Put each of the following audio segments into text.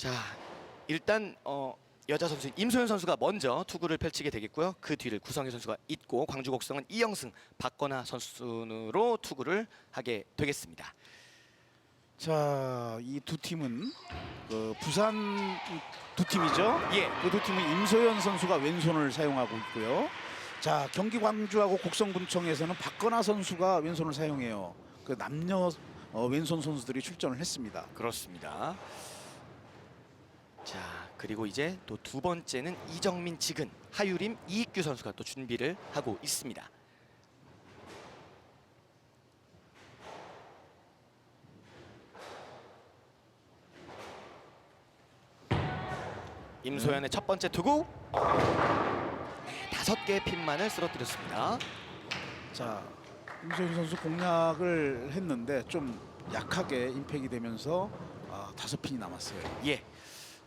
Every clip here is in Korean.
자, 일단 어, 여자 선수 임소연 선수가 먼저 투구를 펼치게 되겠고요. 그 뒤를 구성희 선수가 잇고 광주 곡성은 이영승, 박건아 선수로 투구를 하게 되겠습니다. 자, 이 두 팀은 그 부산 두 팀이죠. 예. 그 두 팀은 임소연 선수가 왼손을 사용하고 있고요. 자, 경기 광주하고 곡성군청에서는 박건아 선수가 왼손을 사용해요. 그 남녀 어, 왼손 선수들이 출전을 했습니다. 그렇습니다. 자, 그리고 이제 또 두 번째는 이정민, 지근, 하유림, 이익규 선수가 또 준비를 하고 있습니다. 임소연의 첫 번째 투구 네, 다섯 개의 핀만을 쓰러뜨렸습니다. 자, 임소연 선수 공략을 했는데 좀 약하게 임팩이 되면서 아, 다섯 핀이 남았어요. 예.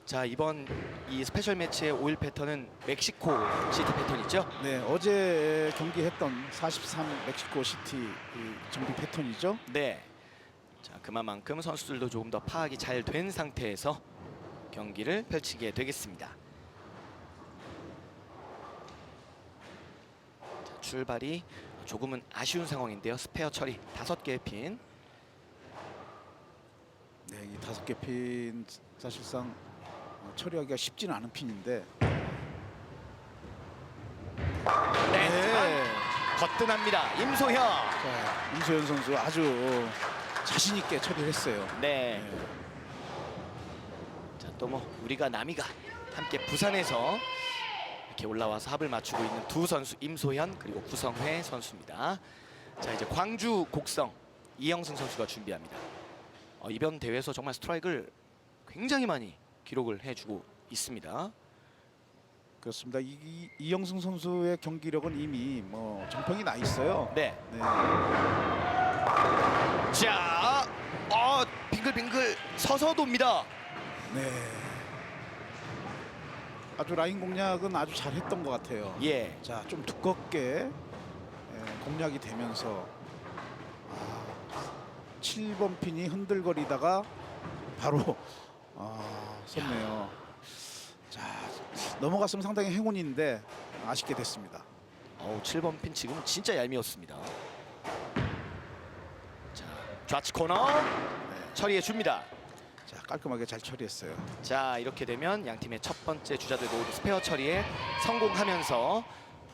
자 이번 이 스페셜 매치의 오일 패턴은 멕시코 시티 패턴이죠. 네, 어제 경기했던 43 멕시코 시티 이 정비 패턴이죠. 네. 자 그만큼 선수들도 조금 더 파악이 잘 된 상태에서 경기를 펼치게 되겠습니다. 자, 출발이 조금은 아쉬운 상황인데요. 스페어 처리 다섯 개의 핀. 네, 이 다섯 개 핀 사실상 어, 처리하기가 쉽지는 않은 핀인데. 네. 거뜬합니다. 임소현. 자, 임소연 선수 아주 자신 있게 처리를 했어요. 네. 네. 자 또 뭐 우리가 남이가 함께 부산에서 이렇게 올라와서 합을 맞추고 있는 두 선수 임소현 그리고 구성회 선수입니다. 자 이제 광주 곡성 이영승 선수가 준비합니다. 어, 이번 대회에서 정말 스트라이크를 굉장히 많이 기록을 해주고 있습니다. 그렇습니다. 이, 이- 이영승 선수의 경기력은 이미 뭐 정평이 나 있어요. 네. 네. 자, 어 빙글빙글 서서 돕니다. 네. 아주 라인 공략은 아주 잘했던 것 같아요. 예. 자, 좀 두껍게 예, 공략이 되면서 아, 7번 핀이 흔들거리다가 바로 아, 섰네요. 자, 넘어갔으면 상당히 행운인데 아쉽게 됐습니다. 어우 7번 핀 지금 진짜 얄미웠습니다. 자 좌측 코너 처리해 줍니다. 자, 깔끔하게 잘 처리했어요. 자 이렇게 되면 양 팀의 첫 번째 주자들 모두 스페어 처리에 성공하면서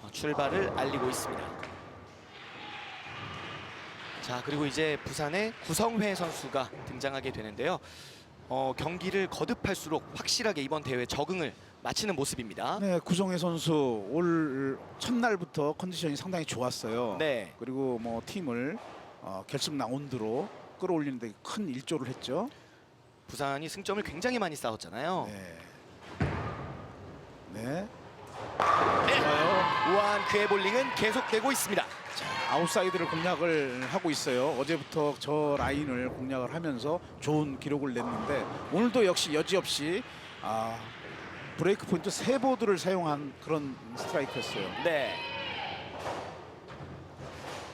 어, 출발을 알리고 있습니다. 자 그리고 이제 부산의 구성회 선수가 등장하게 되는데요. 어, 경기를 거듭할수록 확실하게 이번 대회 적응을 마치는 모습입니다. 네, 구성혜 선수 올 첫날부터 컨디션이 상당히 좋았어요. 네. 그리고 뭐 팀을 어, 결승 라운드로 끌어올리는 데 큰 일조를 했죠. 부산이 승점을 굉장히 많이 쌓았잖아요. 네. 네. 네. 우아한 그의 볼링은 계속되고 있습니다. 자, 아웃사이드를 공략을 하고 있어요. 어제부터 저 라인을 공략을 하면서 좋은 기록을 냈는데 오늘도 역시 여지없이 아, 브레이크 포인트 세 보드를 사용한 그런 스트라이크였어요. 네.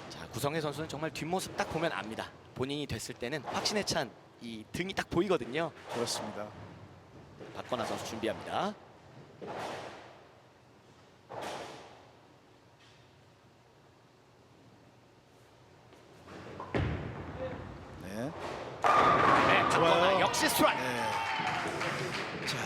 자 구성혜 선수는 정말 뒷모습 딱 보면 압니다. 본인이 됐을 때는 확신에 찬 이 등이 딱 보이거든요. 그렇습니다. 박건아 선수 준비합니다. 네. 네, 박건아 역시 스트라이크. 네. 자,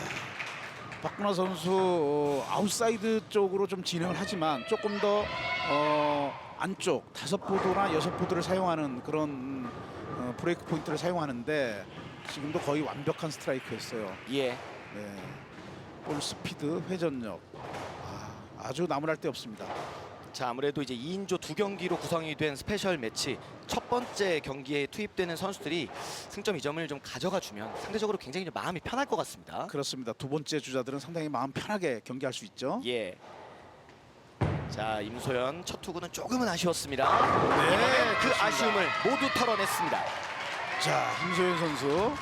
박근호 선수 어, 아웃사이드 쪽으로 좀 진행을 하지만 조금 더 어, 안쪽 다섯 보드나 여섯 보드를 사용하는 그런 어, 브레이크 포인트를 사용하는데 지금도 거의 완벽한 스트라이크였어요. 예. 네. 볼 스피드, 회전력 아, 아주 나무랄 데 없습니다. 자 아무래도 이제 2인조 두 경기로 구성이 된 스페셜 매치 첫 번째 경기에 투입되는 선수들이 승점 2점을 좀 가져가 주면 상대적으로 굉장히 좀 마음이 편할 것 같습니다. 그렇습니다. 두 번째 주자들은 상당히 마음 편하게 경기할 수 있죠. 예. 자 임소연 첫 투구는 조금은 아쉬웠습니다. 네, 이번엔 그 그렇습니다. 아쉬움을 모두 털어냈습니다. 자, 김소연 선수.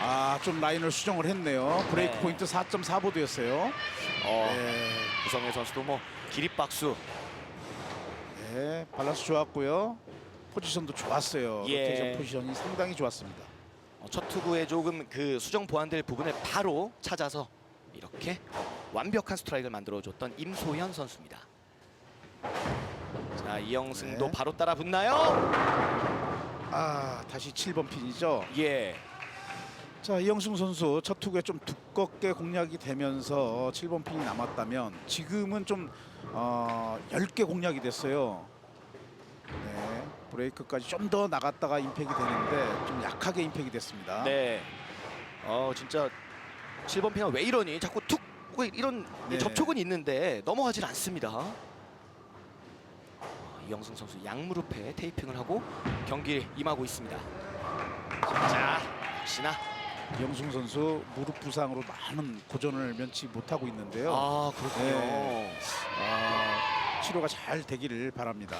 아, 좀 라인을 수정을 했네요. 브레이크 네. 포인트 4.4보드였어요. 어, 네. 구성혜 선수도 뭐 기립박수. 네, 밸런스 좋았고요. 포지션도 좋았어요. 예. 로테이션 포지션이 상당히 좋았습니다. 어, 첫 투구에 조금 그 수정 보완될 부분을 바로 찾아서 이렇게 완벽한 스트라이크를 만들어줬던 임소현 선수입니다. 자 이영승도 네. 바로 따라 붙나요? 아 다시 7번 핀이죠. 예. 자 이영승 선수 첫 투구에 좀 두껍게 공략이 되면서 7번 핀이 남았다면 지금은 좀 어, 얇게 공략이 됐어요. 네, 브레이크까지 좀 더 나갔다가 임팩이 되는데 좀 약하게 임팩이 됐습니다. 네. 어 진짜 7번 핀은 왜 이러니? 자꾸 툭왜 이런 네. 접촉은 있는데 넘어가질 않습니다. 어, 이영승 선수 양무릎에 테이핑을 하고 경기에 임하고 있습니다. 자, 역시나 이 영승 선수 무릎 부상으로 많은 고전을 면치 못하고 있는데요. 아 그렇군요. 네. 아, 치료가 잘 되기를 바랍니다.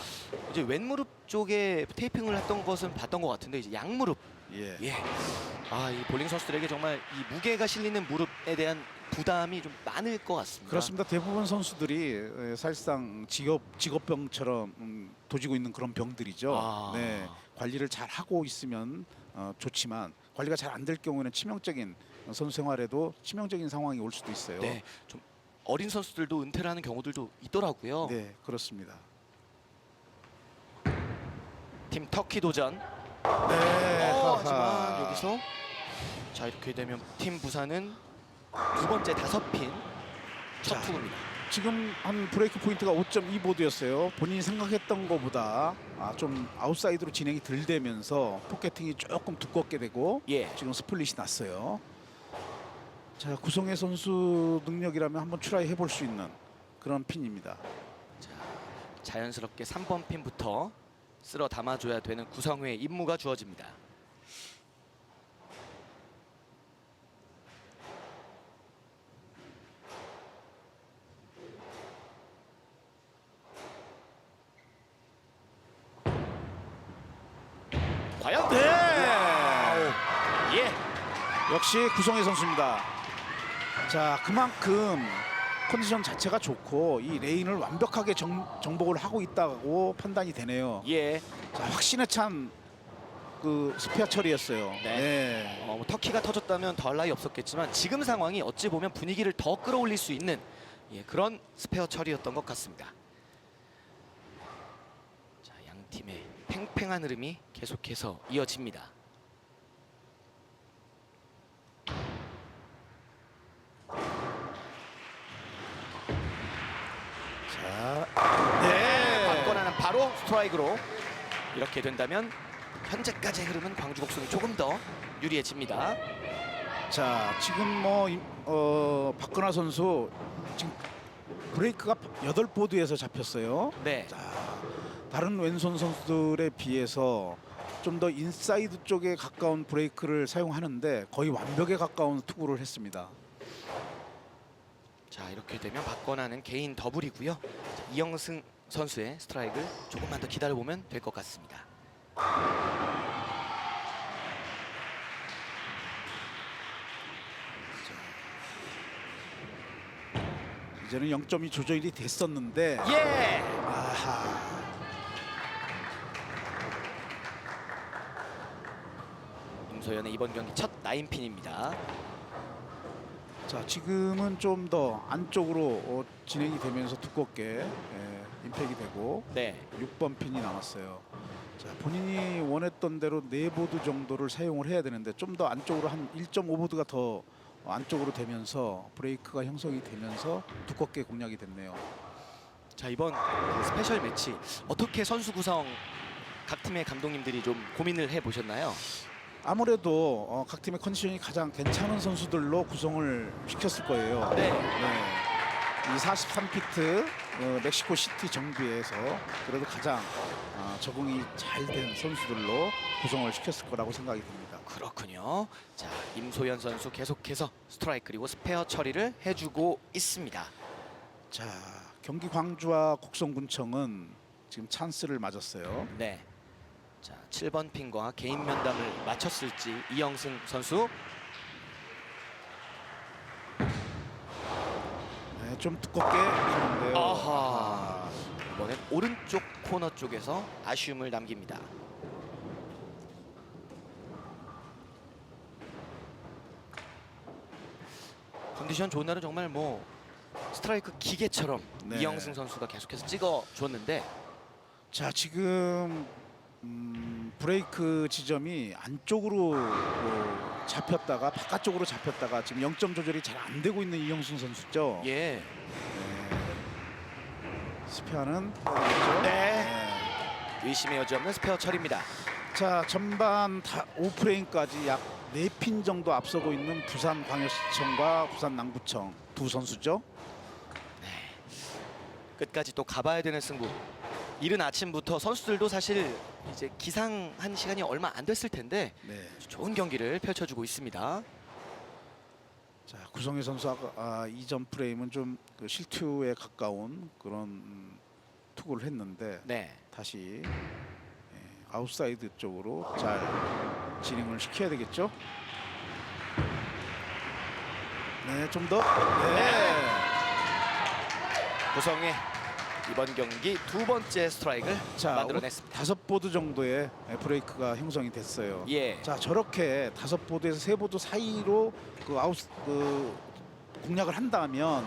이제 왼무릎 쪽에 테이핑을 했던 것은 봤던 것 같은데 이제 양무릎 예. 예. 아, 이 볼링 선수들에게 정말 이 무게가 실리는 무릎에 대한 부담이 좀 많을 것 같습니다. 그렇습니다. 대부분 선수들이 에, 사실상 직업 직업병처럼 음, 도지고 있는 그런 병들이죠. 아. 네, 관리를 잘 하고 있으면 어, 좋지만 관리가 잘 안 될 경우에는 치명적인 어, 선수 생활에도 치명적인 상황이 올 수도 있어요. 네, 좀 어린 선수들도 은퇴를 하는 경우들도 있더라고요. 네, 그렇습니다. 팀 터키 도전. 네, 어. 하지만 여기서 자 이렇게 되면 팀 부산은 두 번째 다섯 핀첫 자. 투구입니다. 지금 한 브레이크 포인트가 5.2 보드였어요. 본인이 생각했던 것보다 아, 좀 아웃사이드로 진행이 덜 되면서 포켓팅이 조금 두껍게 되고 예. 지금 스플릿이 났어요. 자 구성의 선수 능력이라면 한번 트라이 해볼 수 있는 그런 핀입니다. 자, 자연스럽게 3번 핀부터 쓸어 담아줘야 되는 구성회의 임무가 주어집니다. 과연? 네. 와우. 예. 역시 구성의 선수입니다. 자 그만큼 컨디션 자체가 좋고 이 레인을 완벽하게 정, 정복을 하고 있다고 판단이 되네요. 예. 자 확신에 찬 그 스페어 처리였어요. 네. 네. 어, 뭐 터키가 터졌다면 더할 나위 없었겠지만 지금 상황이 어찌 보면 분위기를 더 끌어올릴 수 있는 예, 그런 스페어 처리였던 것 같습니다. 자, 양 팀의 팽팽한 흐름이 계속해서 이어집니다. 자, 관건하는 바로 스트라이크로 이렇게 된다면 현재까지의 흐름은 광주 곡성이 조금 더 유리해집니다. 자 지금 뭐 임- 어, 박건아 선수 지금 브레이크가 8보드에서 잡혔어요. 네. 자 다른 왼손 선수들에 비해서 좀 더 인사이드 쪽에 가까운 브레이크를 사용하는데 거의 완벽에 가까운 투구를 했습니다. 자 이렇게 되면 박건아는 개인 더블이고요. 자, 이영승 선수의 스트라이크를 조금만 더 기다려보면 될 것 같습니다. 이제는 0점이 조절이 됐었는데 예. 아하 임소연의 이번 경기 첫 나인핀입니다. 자 지금은 좀 더 안쪽으로 어, 진행이 되면서 두껍게 예, 임팩이 되고 네. 6번 핀이 남았어요. 자 본인이 원했던 대로 네 보드 정도를 사용을 해야 되는데 좀 더 안쪽으로 한 1.5 보드가 더 안쪽으로 되면서 브레이크가 형성이 되면서 두껍게 공략이 됐네요. 자 이번 그 스페셜 매치 어떻게 선수 구성 각 팀의 감독님들이 좀 고민을 해 보셨나요? 아무래도 어, 각 팀의 컨디션이 가장 괜찮은 선수들로 구성을 시켰을 거예요. 네. 이 43피트 어, 멕시코 시티 정비에서 그래도 가장 어, 적응이 잘 된 선수들로 구성을 시켰을 거라고 생각이 듭니다. 그렇군요. 자 임소연 선수 계속해서 스트라이크 그리고 스페어 처리를 해주고 있습니다. 자 경기 광주와 곡성군청은 지금 찬스를 맞았어요. 네. 자, 7번 핀과 개인 면담을 마쳤을지 이영승 선수. 네, 좀 두껍게 가는데요. 아하. 아. 이번엔 오른쪽 코너 쪽에서 아쉬움을 남깁니다. 컨디션 좋은 날은 정말 뭐 스트라이크 기계처럼 네. 이영승 선수가 계속해서 찍어 줬는데 자 지금 음, 브레이크 지점이 안쪽으로 어, 잡혔다가 바깥쪽으로 잡혔다가 지금 0점 조절이 잘 안 되고 있는 이영순 선수죠. 예. 네. 스페어는 해야겠죠? 네. 의심의 여지 없는 스페어 처리입니다. 자 전반 다 5프레임까지 약 4핀 정도 앞서고 있는 부산 광역시청과 부산 남구청 두 선수죠. 끝까지 또 가봐야 되는 승부. 이른 아침부터 선수들도 사실 이제 기상한 시간이 얼마 안 됐을 텐데 네. 좋은 경기를 펼쳐주고 있습니다. 자 구성희 선수 아까 아, 이전 프레임은 좀 그 실투에 가까운 그런 음, 투구를 했는데 네. 다시 예, 아웃사이드 쪽으로 잘 진행을 시켜야 되겠죠. 네, 좀 더. 네. 구성의 이번 경기 두 번째 스트라이크를 자, 만들어냈습니다. 다섯 보드 정도의 브레이크가 형성이 됐어요. 예. 자, 저렇게 다섯 보드에서 세 보드 사이로 그 아웃 그 공략을 한다면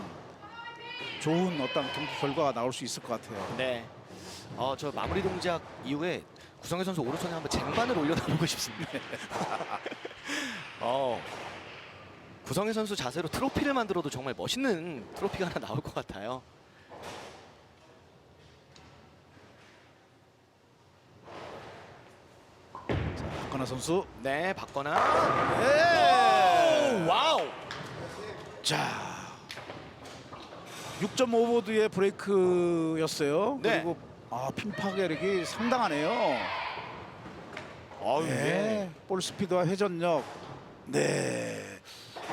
좋은 어떤 경기 결과가 나올 수 있을 것 같아요. 네. 어, 저 마무리 동작 이후에 구성현 선수 오른손에 한번 쟁반을 올려다보고 싶습니다. 어. 구성현 선수 자세로 트로피를 만들어도 정말 멋있는 트로피가 하나 나올 것 같아요. 박건아 선수. 네, 박거나. 네. 오, 와우. 자. 6.5 보드의 브레이크였어요. 네. 그리고 아, 핀 파괴력이 상당하네요. 아유, 네. 볼 스피드와 회전력. 네.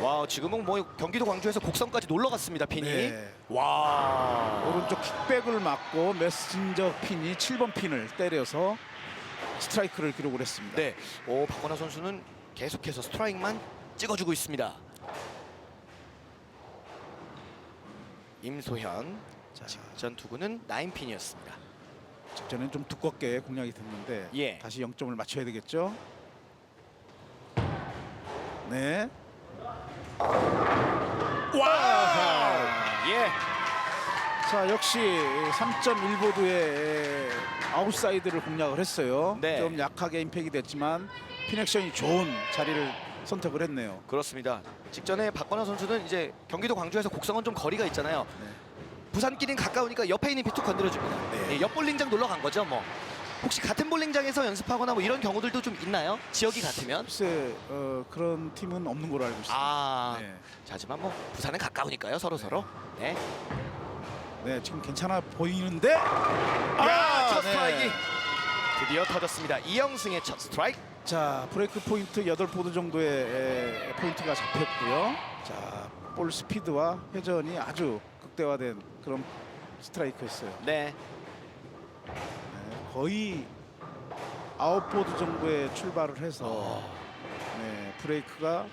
와, 지금은 뭐 경기도 광주에서 곡성까지 놀러 갔습니다, 핀이. 네. 와. 오른쪽 킥백을 맞고 메신저 핀이 7번 핀을 때려서 스트라이크를 기록을 했습니다. 네. 오, 박건아 선수는 계속해서 스트라이크만 찍어주고 있습니다. 임소현 자, 직전 투구는 9핀이었습니다. 직전엔 좀 두껍게 공략이 됐는데 예. 다시 0점을 맞춰야 되겠죠. 네. 와! 예. 자 역시 3.1보드의 아웃사이드를 공략을 했어요. 네. 좀 약하게 임팩이 됐지만 피넥션이 좋은 자리를 선택을 했네요. 그렇습니다. 직전에 박건아 선수는 이제 경기도 광주에서 곡성은 좀 거리가 있잖아요. 네. 부산끼리는 가까우니까 옆에 있는 피툭 건드려줍니다. 네. 예, 옆 볼링장 놀러 간 거죠, 뭐. 혹시 같은 볼링장에서 연습하거나 뭐 이런 경우들도 좀 있나요? 지역이 같으면? 글쎄 어, 그런 팀은 없는 걸로 알고 있습니다. 아, 네. 자, 하지만 뭐 부산은 가까우니까요, 서로 서로. 네. 네, 지금 괜찮아 보이는데 야, 첫 네. 스트라이크 드디어 터졌습니다. 이영승의 첫 스트라이크. 자 브레이크 포인트 8보드 정도의 에, 포인트가 잡혔고요. 자 볼 스피드와 회전이 아주 극대화된 그런 스트라이크였어요. 네. 네, 거의 아홉 보드 정도의 출발을 해서 어, 네, 브레이크가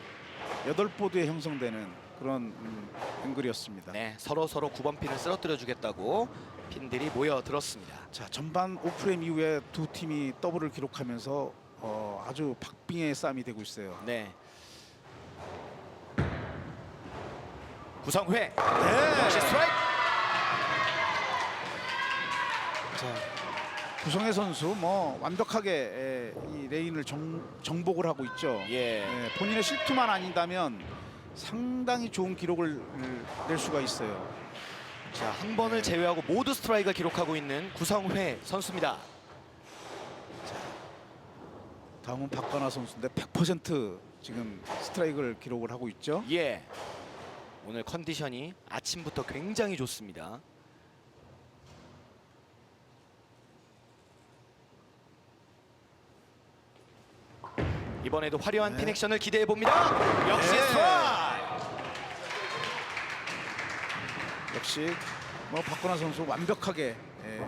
여덟 보드에 형성되는 그런 음, 앵글이었습니다. 네, 서로 서로 9번 핀을 쓰러뜨려 주겠다고 핀들이 모여 들었습니다. 자 전반 5프레임 이후에 두 팀이 더블을 기록하면서 어, 아주 박빙의 싸움이 되고 있어요. 네. 구성회 네. 역시 스트라이크. 자 구성애 선수 뭐 완벽하게 에, 이 레인을 정, 정복을 하고 있죠. 예. 예, 본인의 실투만 아닌다면 상당히 좋은 기록을 음, 낼 수가 있어요. 자, 한 번을 제외하고 모두 스트라이크를 기록하고 있는 구성회 선수입니다. 다음은 박건아 선수인데 100% 지금 스트라이크를 기록을 하고 있죠. 예. 오늘 컨디션이 아침부터 굉장히 좋습니다. 이번에도 화려한 네. 핀 액션을 기대해 봅니다. 역시 네. 스트라이크. 역시 뭐 박건아 선수 완벽하게 예,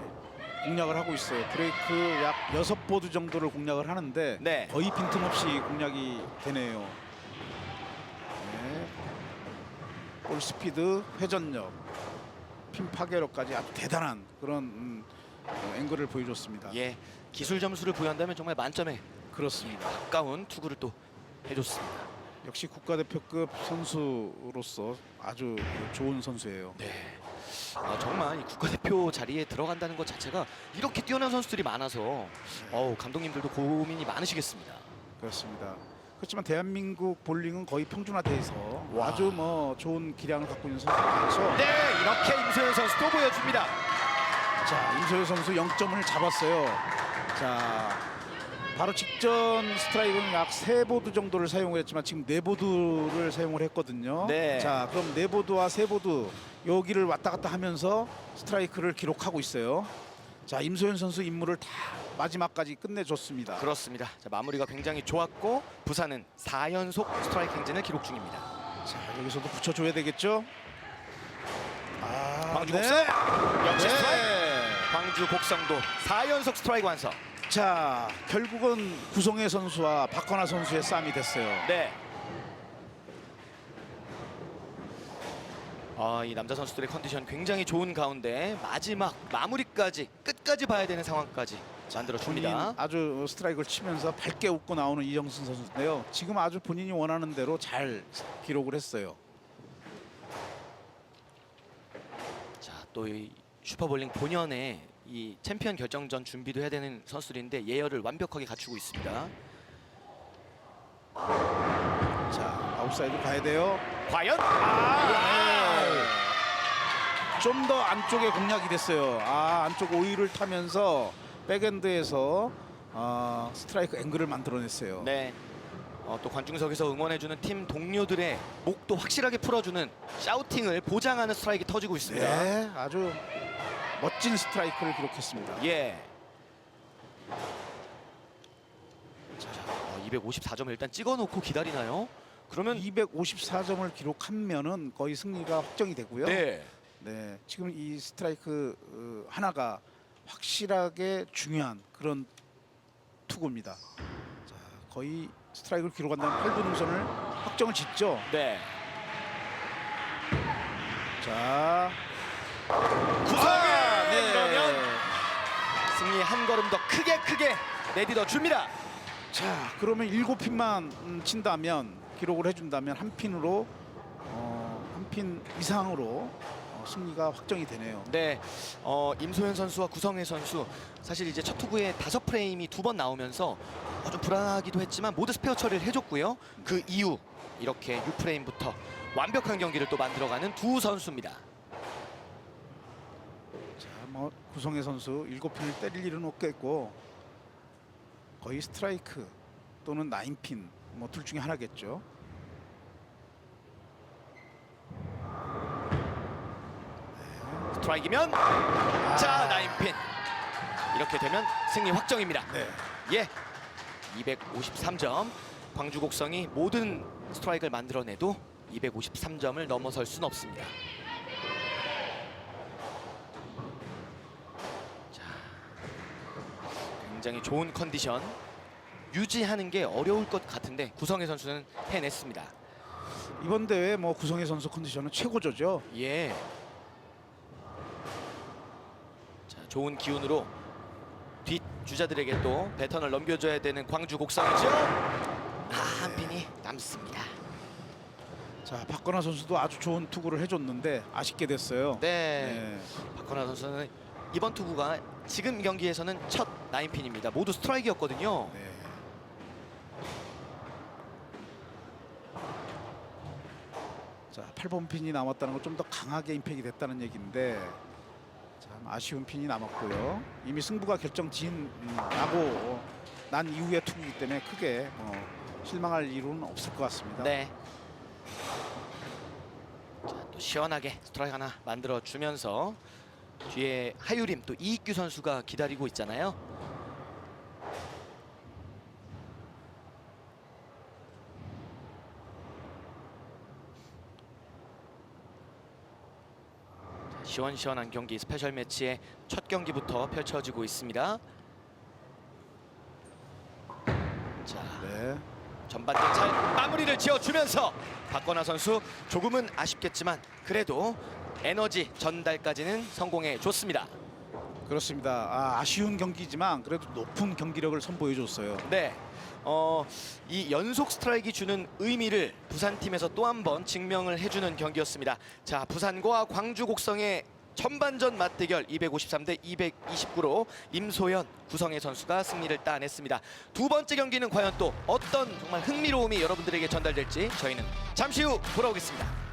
공략을 하고 있어요. 브레이크 약 여섯 보드 정도를 공략을 하는데 네. 거의 빈틈없이 공략이 되네요. 네. 볼 스피드, 회전력, 핀 파괴력까지 아주 대단한 그런 음, 어, 앵글을 보여줬습니다. 예. 기술 점수를 부여한다면 정말 만점에 그렇습니다. 가까운 투구를 또 해줬습니다. 역시 국가대표급 선수로서 아주 좋은 선수예요. 네. 아, 정말 이 국가대표 자리에 들어간다는 것 자체가 이렇게 뛰어난 선수들이 많아서 어우, 감독님들도 고민이 많으시겠습니다. 그렇습니다. 그렇지만 대한민국 볼링은 거의 평준화돼서 와. 아주 뭐 좋은 기량을 갖고 있는 많죠. 네, 이렇게 임소연 선수도 보여줍니다. 자, 임소연 선수 0점을 잡았어요. 자, 바로 직전 스트라이크는 약 세 보드 정도를 사용을 했지만 지금 네 보드를 사용을 했거든요. 네. 자, 그럼 네 보드와 세 보드 여기를 왔다 갔다 하면서 스트라이크를 기록하고 있어요. 자, 임소연 선수 임무를 다 마지막까지 끝내줬습니다. 그렇습니다. 자, 마무리가 굉장히 좋았고 부산은 4연속 스트라이크 행진을 기록 중입니다. 자, 여기서도 붙여줘야 되겠죠? 아, 광주 네. 곡성 역시 스트라이크. 네. 광주 곡성도 4연속 스트라이크 완성. 자, 결국은 구성혜 선수와 박건아 선수의 싸움이 됐어요. 네. 아, 이 남자 선수들의 컨디션 굉장히 좋은 가운데 마지막 마무리까지 끝까지 봐야 되는 상황까지 만들어 본인 줍니다. 아주 스트라이크를 치면서 밝게 웃고 나오는 이정승 선수인데요. 지금 아주 본인이 원하는 대로 잘 기록을 했어요. 자, 또 이 슈퍼볼링 본연의 이 챔피언 결정전 준비도 해야 되는 선수들인데 예열을 완벽하게 갖추고 있습니다. 자, 아웃사이드 가야 돼요. 과연? 좀 더 안쪽에 공략이 됐어요. 아, 안쪽 오일을 타면서 백엔드에서 아, 스트라이크 앵글을 만들어냈어요. 네. 어, 또 관중석에서 응원해주는 팀 동료들의 목도 확실하게 풀어주는 샤우팅을 보장하는 스트라이크 터지고 있습니다. 네, 아주 멋진 스트라이크를 기록했습니다. 예. 자, 어, 254점을 일단 찍어놓고 기다리나요? 그러면 254점을 기록하면은 거의 승리가 확정이 되고요. 네. 네, 지금 이 스트라이크 어, 하나가 확실하게 중요한 그런 투구입니다. 자, 거의 스트라이크를 기록한다면 8분 우선을 확정을 짓죠. 네. 자. 그러면 승리 한 걸음 더 크게 크게 내딛어 줍니다. 자, 그러면 일곱 핀만 음, 친다면 기록을 해준다면 한 핀으로 어, 한 핀 이상으로 어, 승리가 확정이 되네요. 네, 어, 임소연 선수와 구성애 선수 사실 이제 첫 투구에 다섯 프레임이 두 번 나오면서 어, 좀 불안하기도 했지만 모두 스페어 처리를 해줬고요. 그 이후 이렇게 6프레임부터 완벽한 경기를 또 만들어가는 두 선수입니다. 자, 뭐 구성애 선수 일곱 핀을 때릴 일은 없겠고 거의 스트라이크 또는 나인핀 뭐 둘 중에 하나겠죠. 스트라이크면 자 나인핀 이렇게 되면 승리 확정입니다. 네. 예, 253점. 광주 곡성이 모든 스트라이크를 만들어내도 253점을 넘어설 수는 없습니다. 굉장히 좋은 컨디션 유지하는 게 어려울 것 같은데 구성혜 선수는 해냈습니다. 이번 대회 뭐 구성애 선수 컨디션은 최고조죠. 예. 자, 좋은 기운으로 뒷 주자들에게 또 배턴을 넘겨줘야 되는 광주 곡성이죠. 아, 한 핀이 남습니다. 자, 박건아 선수도 아주 좋은 투구를 해줬는데 아쉽게 됐어요. 네. 네. 박건아 선수는 이번 투구가 지금 경기에서는 첫 나인핀입니다. 모두 스트라이크였거든요. 네. 자, 8번 핀이 남았다는 건 좀 더 강하게 임팩이 됐다는 얘기인데 참 아쉬운 핀이 남았고요. 이미 승부가 결정 지은 음, 나고 난 이후의 투구이기 때문에 크게 뭐 실망할 이유는 없을 것 같습니다. 네. 자, 또 시원하게 스트라이크 하나 만들어 주면서 뒤에 하유림 또 이익규 선수가 기다리고 있잖아요. 시원시원한 경기 스페셜 매치의 첫 경기부터 펼쳐지고 있습니다. 자, 네. 전반전 잘 마무리를 지어주면서 박건아 선수 조금은 아쉽겠지만 그래도 에너지 전달까지는 성공해 줬습니다. 그렇습니다. 아, 아쉬운 경기지만 그래도 높은 경기력을 선보여 줬어요. 네, 어, 이 연속 스트라이크가 주는 의미를 부산팀에서 또 한 번 증명을 해주는 경기였습니다. 자, 부산과 광주 곡성의 전반전 맞대결 253대 229로 임소연, 구성애 선수가 승리를 따냈습니다. 두 번째 경기는 과연 또 어떤 정말 흥미로움이 여러분들에게 전달될지 저희는 잠시 후 돌아오겠습니다.